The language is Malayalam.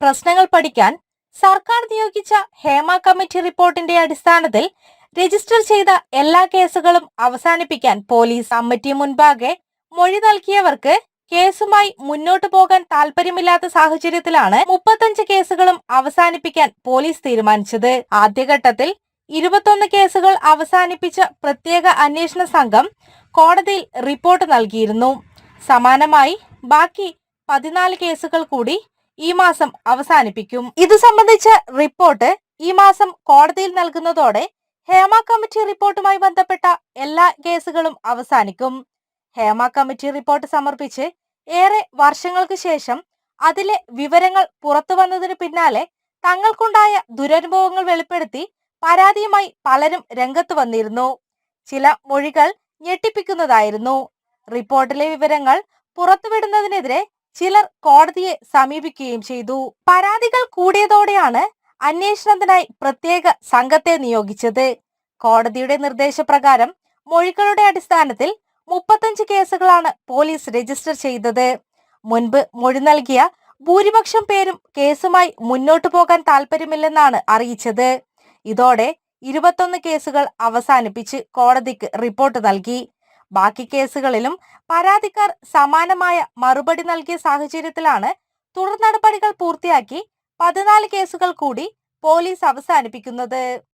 പ്രശ്നങ്ങൾ പഠിക്കാൻ സർക്കാർ നിയോഗിച്ച ഹേമ കമ്മിറ്റി റിപ്പോർട്ടിന്റെ അടിസ്ഥാനത്തിൽ രജിസ്റ്റർ ചെയ്ത എല്ലാ കേസുകളും അവസാനിപ്പിക്കാൻ പോലീസ് കമ്മിറ്റി മുൻപാകെ മൊഴി നൽകിയവർക്ക് കേസുമായി മുന്നോട്ടു പോകാൻ താല്പര്യമില്ലാത്ത സാഹചര്യത്തിലാണ് മുപ്പത്തഞ്ച് കേസുകളും അവസാനിപ്പിക്കാൻ പോലീസ് തീരുമാനിച്ചത്. ആദ്യഘട്ടത്തിൽ ഇരുപത്തൊന്ന് കേസുകൾ അവസാനിപ്പിച്ച പ്രത്യേക അന്വേഷണ സംഘം കോടതിയിൽ റിപ്പോർട്ട് നൽകിയിരുന്നു. സമാനമായി ബാക്കി പതിനാല് കേസുകൾ കൂടി ഈ മാസം അവസാനിപ്പിക്കും. ഇത് സംബന്ധിച്ച റിപ്പോർട്ട് ഈ മാസം കോടതിയിൽ നൽകുന്നതോടെ ഹേമ കമ്മിറ്റി റിപ്പോർട്ടുമായി ബന്ധപ്പെട്ട എല്ലാ കേസുകളും അവസാനിക്കും. ഹേമ കമ്മിറ്റി റിപ്പോർട്ട് സമർപ്പിച്ച് ഏറെ വർഷങ്ങൾക്ക് ശേഷം അതിലെ വിവരങ്ങൾ പുറത്തു വന്നതിന് പിന്നാലെ തങ്ങൾക്കുണ്ടായ ദുരനുഭവങ്ങൾ വെളിപ്പെടുത്തി പരാതിയുമായി പലരും രംഗത്ത് വന്നിരുന്നു. ചില മൊഴികൾ ഞെട്ടിപ്പിക്കുന്നതായിരുന്നു. റിപ്പോർട്ടിലെ വിവരങ്ങൾ പുറത്തുവിടുന്നതിനെതിരെ ചിലർ കോടതിയെ സമീപിക്കുകയും ചെയ്തു. പരാതികൾ കൂടിയതോടെയാണ് അന്വേഷണത്തിനായി പ്രത്യേക സംഘത്തെ നിയോഗിച്ചത്. കോടതിയുടെ നിർദ്ദേശപ്രകാരം മൊഴികളുടെ അടിസ്ഥാനത്തിൽ മുപ്പത്തഞ്ച് കേസുകളാണ് പോലീസ് രജിസ്റ്റർ ചെയ്തത്. മുൻപ് മൊഴി നൽകിയ ഭൂരിപക്ഷം പേരും കേസുമായി മുന്നോട്ടു പോകാൻ താല്പര്യമില്ലെന്നാണ് അറിയിച്ചത്. ഇതോടെ ഇരുപത്തൊന്ന് കേസുകൾ അവസാനിപ്പിച്ച് കോടതിക്ക് റിപ്പോർട്ട് നൽകി. ബാക്കി കേസുകളിലും പരാതിക്കാർ സമാനമായ മറുപടി നൽകിയ സാഹചര്യത്തിലാണ് തുടർ നടപടികൾ പൂർത്തിയാക്കി പതിനാല് കേസുകൾ കൂടി പോലീസ് അവസാനിപ്പിക്കുന്നത്.